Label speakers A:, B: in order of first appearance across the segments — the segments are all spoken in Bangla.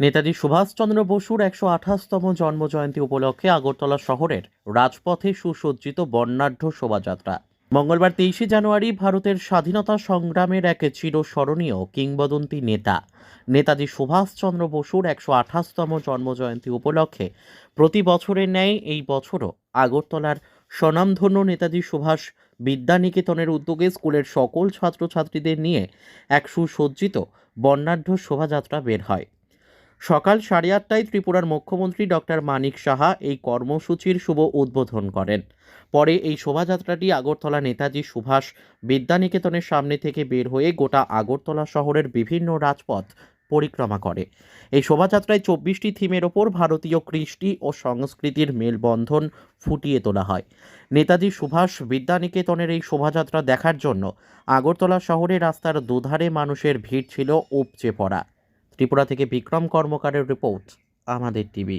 A: নেতাজি সুভাষচন্দ্র বসুর একশো আঠাশতম জন্মজয়ন্তী উপলক্ষে আগরতলা শহরের রাজপথে সুসজ্জিত বর্ণাঢ্য শোভাযাত্রা। মঙ্গলবার তেইশে জানুয়ারি ভারতের স্বাধীনতা সংগ্রামের এক চিরস্মরণীয় কিংবদন্তি নেতা। নেতাজি সুভাষচন্দ্র বসুর একশো আঠাশতম জন্মজয়ন্তী উপলক্ষে প্রতি বছরের ন্যায় এই বছরও আগরতলার স্বনামধন্য নেতাজি সুভাষ বিদ্যানিকেতনের উদ্যোগে স্কুলের সকল ছাত্রছাত্রীদের নিয়ে এক সুসজ্জিত বর্ণাঢ্য শোভাযাত্রা বের হয়। সকাল সাড়ে আটটায় ত্রিপুরার মুখ্যমন্ত্রী ডক্টর মানিক সাহা এই কর্মসূচির শুভ উদ্বোধন করেন। পরে এই শোভাযাত্রাটি আগরতলা নেতাজি সুভাষ বিদ্যানিকেতনের সামনে থেকে বের হয়ে গোটা আগরতলা শহরের বিভিন্ন রাজপথ পরিক্রমা করে। এই শোভাযাত্রায় চব্বিশটি থিমের ওপর ভারতীয় কৃষ্টি ও সংস্কৃতির মেলবন্ধন ফুটিয়ে তোলা হয়। নেতাজি সুভাষ বিদ্যানিকেতনের এই শোভাযাত্রা দেখার জন্য আগরতলা শহরে রাস্তার দুধারে মানুষের ভিড় ছিল উপচে পড়া। ত্রিপুরা থেকে বিক্রম কর্মকারের রিপোর্ট আমাদের টিভি।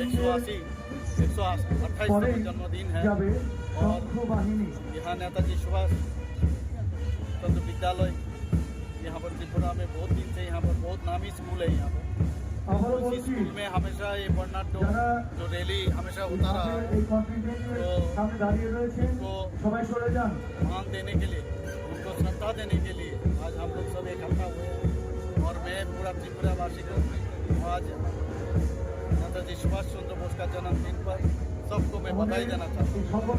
B: एक सौ अस्सी एक सौ अट्ठाईसवा जन्मदिन है और यहाँ नेताजी सुभाष चंद्र विद्यालय यहाँ पर त्रिपुरा में बहुत दिन से यहाँ पर बहुत नामी स्कूल है यहाँ पर
C: আবারও
B: उसी
C: বলছি
B: स्कूल में हमेशा ये वर्णाढ्य
C: যারা
B: जो रैली हमेशा होता रहा है
C: এই কন্টিনেন্টের সামনে দাঁড়িয়ে রয়েছেন
B: उनको
C: সবাই সরে যান
B: मान देने के लिए उनको श्रद्धा देने के लिए आज हम लोग सब इकट्ठा हुए हैं और मैं पूरा त्रिपुरावासी को आज नेताजी सुभाष चंद्र बोस का जन्मदिन पर सबको मैं बधाई देना चाहता हूँ